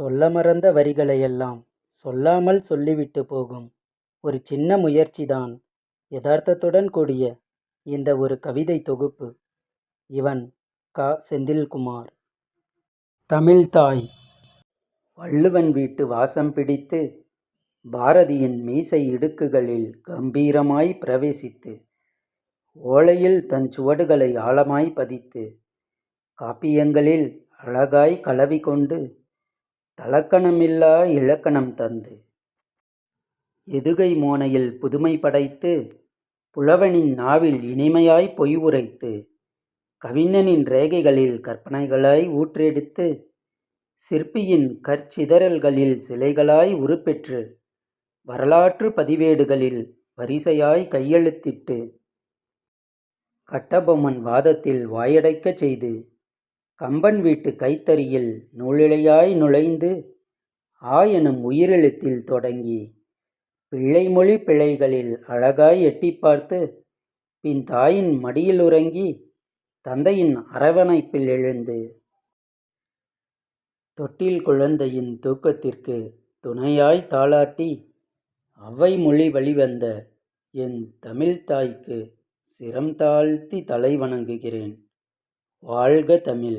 சொல்ல மறந்த வரிகளையெல்லாம் சொல்லாமல் சொல்லிவிட்டு போகும் ஒரு சின்ன முயற்சிதான் யதார்த்தத்துடன் கூடிய இந்த ஒரு கவிதை தொகுப்பு. இவன் க. செந்தில்குமார். தமிழ்தாய் வள்ளுவன் வீட்டு வாசம் பிடித்து பாரதியின் மீசை இடுக்குகளில் கம்பீரமாய் பிரவேசித்து ஓலையில் தன் சுவடுகளை ஆழமாய் பதித்து காப்பியங்களில் அழகாய் கலவி கொண்டு தலக்கணமில்லா இலக்கணம் தந்து. எதுகை மோனையில் புதுமை படைத்து புலவனின் நாவில் இனிமையாய் பொய் உரைத்து கவிஞனின் ரேகைகளில் கற்பனைகளாய் ஊற்றெடுத்து சிற்பியின் கற்சிதறல்களில் சிலைகளாய் உருப்பெற்று வரலாற்று பதிவேடுகளில் வரிசையாய் கையெழுத்திட்டு கட்டபொம்மன் வாதத்தில் வாயடைக்கச் செய்து கம்பன் வீட்டு கைத்தறியில் நூலிழையாய் நுழைந்து ஆ எனும் உயிரெழுத்தில் தொடங்கி பிள்ளைமொழி பிழைகளில் அழகாய் எட்டி பார்த்து பின் தாயின் மடியில் உறங்கி தந்தையின் அரவணைப்பில் எழுந்து தொட்டில் குழந்தையின் தூக்கத்திற்கு துணையாய் தாளாட்டி அவை மொழி வழிவந்த என் தமிழ்த்தாய்க்கு சிரம் தாழ்த்தி தலை வணங்குகிறேன். வாழ்க தமிழ்!